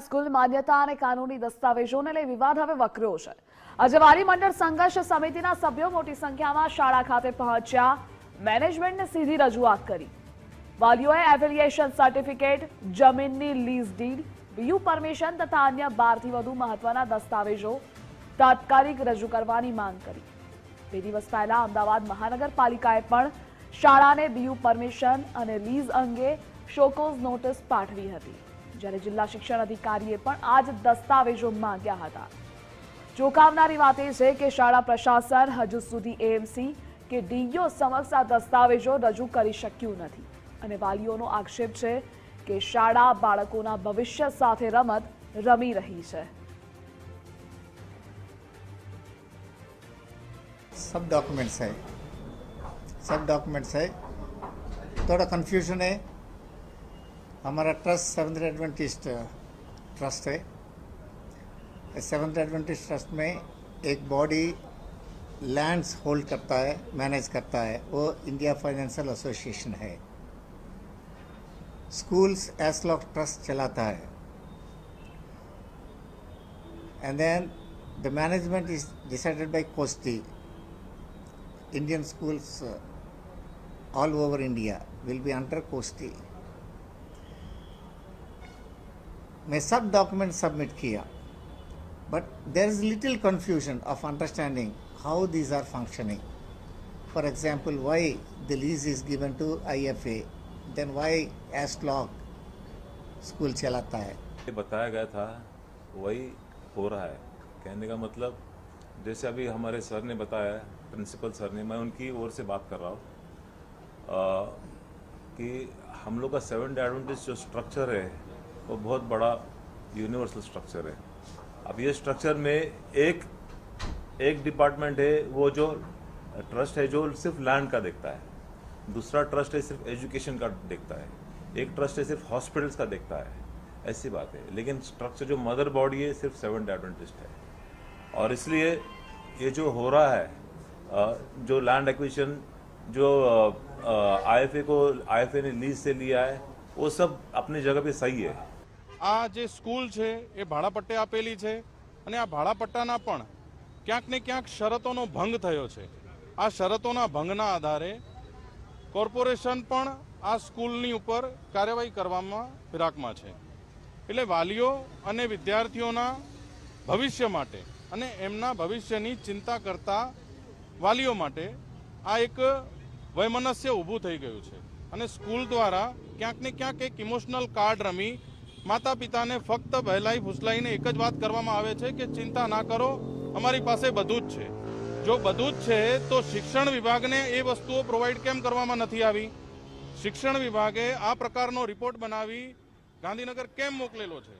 School માન્યતા અને કાનૂની દસ્તાવેજોને લઈ વિવાદ હવે વકર્યો છે. આજે વાલી મંડળ સંઘર્ષ સમિતિના સભ્યો મોટી સંખ્યામાં શાળા ખાતે પહોંચ્યા. મેનેજમેન્ટને સીધી રજૂઆત કરી. વાલીઓએ એફિલિએશન સર્ટિફિકેટ, જમીનની લીઝ ડીડ બીયુ પરમિશન તથા અન્ય બારથી વધુ મહત્વના દસ્તાવેજો તાત્કાલિક રજૂ કરવાની માંગ કરી. બે દિવસ પહેલા અમદાવાદ મહાનગરપાલિકાએ પણ શાળાને બીયુ પરમિશન અને લીઝ અંગે શોકોઝ નોટિસ પાઠવી હતી. જ્યારે જિલ્લા શિક્ષણ અધિકારીએ પણ આ જ દસ્તાવેજો માંગ્યા હતા ચોંકાવનારી વાત એ છે કે શાળા પ્રશાસન હજુ સુધી એએમસી કે ડીઈઓ સમક્ષ આ દસ્તાવેજો રજૂ કરી શક્યું નથી અને વાલીઓનો આક્ષેપ છે કે શાળા બાળકોના ભવિષ્ય સાથે રમત રમી રહી છે सब डॉक्यूमेंट्स है सब डॉक्यूमेंट्स है थोड़ा कंफ्यूजन है हमारा ट्रस्ट सेवंथ एडवेंटिस्ट ट्रस्ट है सेवंथ एडवेंटिस्ट ट्रस्ट में एक बॉडी लैंड्स होल्ड करता है मैनेज करता है वो इंडिया फाइनेंशियल एसोसिएशन है स्कूल्स एसलॉक ट्रस्ट चलाता है and then the management is decided by Kosti. Indian schools uh, all over India will be under मैं सब डॉक्यूमेंट सबमिट किया but there is little confusion of understanding how these are functioning. For example, why the lease is given to IFA, then why ASLOG school चलाता है ये बताया गया था वही हो रहा है कहने का मतलब जैसे अभी हमारे सर ने बताया प्रिंसिपल सर ने मैं उनकी ओर से बात कर रहा हूँ कि हम लोग का सेवन एडवेंटेज जो स्ट्रक्चर है वो बहुत बड़ा यूनिवर्सल स्ट्रक्चर है। अब ये स्ट्रक्चर में एक एक डिपार्टमेंट है, वो जो ट्रस्ट है, जो सिर्फ़ लैंड का देखता है। दूसरा ट्रस्ट है, सिर्फ़ एजुकेशन का देखता है। एक ट्रस्ट है, सिर्फ़ हॉस्पिटल्स का देखता है। ऐसी बात है। लेकिन स्ट्रक्चर जो मदर बॉडी है, सिर्फ़ सेवन एडवेंटिस्ट है। और इसलिए ये जो हो रहा है जो लैंड एक्विजिशन जो आईएफए को आईएफए ने लीज से लिया है, वो सब अपनी जगह पे सही है। આ જે સ્કૂલ છે, એ ભાડાપટ્ટે આપેલી છે અને આ ભાડાપટ્ટાના પણ ક્યાંક ને ક્યાંક શરતોનો ભંગ થયો છે. આ શરતોના ભંગના આધારે કોર્પોરેશન પણ આ સ્કૂલની ઉપર કાર્યવાહી કરવામાં ફિરાકમાં છે. એટલે વાલીઓ અને વિદ્યાર્થીઓના ભવિષ્ય માટે અને એમના ભવિષ્યની ચિંતા કરતા વાલીઓ માટે આ એક વૈમનસ્ય ઊભું થઈ ગયું છે. અને સ્કૂલ દ્વારા ક્યાંક ને ક્યાંક એક ઇમોશનલ કાર્ડ રમી માતા પિતાને ફક્ત બહેલાઈ ફૂસલાઈને એક જ વાત કરવામાં આવે છે કે ચિંતા ના કરો, અમારી પાસે બધું જ છે. જો બધું જ છે, તો શિક્ષણ વિભાગને એ વસ્તુઓ પ્રોવાઈડ કેમ કરવામાં નથી આવી? શિક્ષણ વિભાગે આ પ્રકારનો રિપોર્ટ બનાવી ગાંધીનગર કેમ મોકલેલો છે?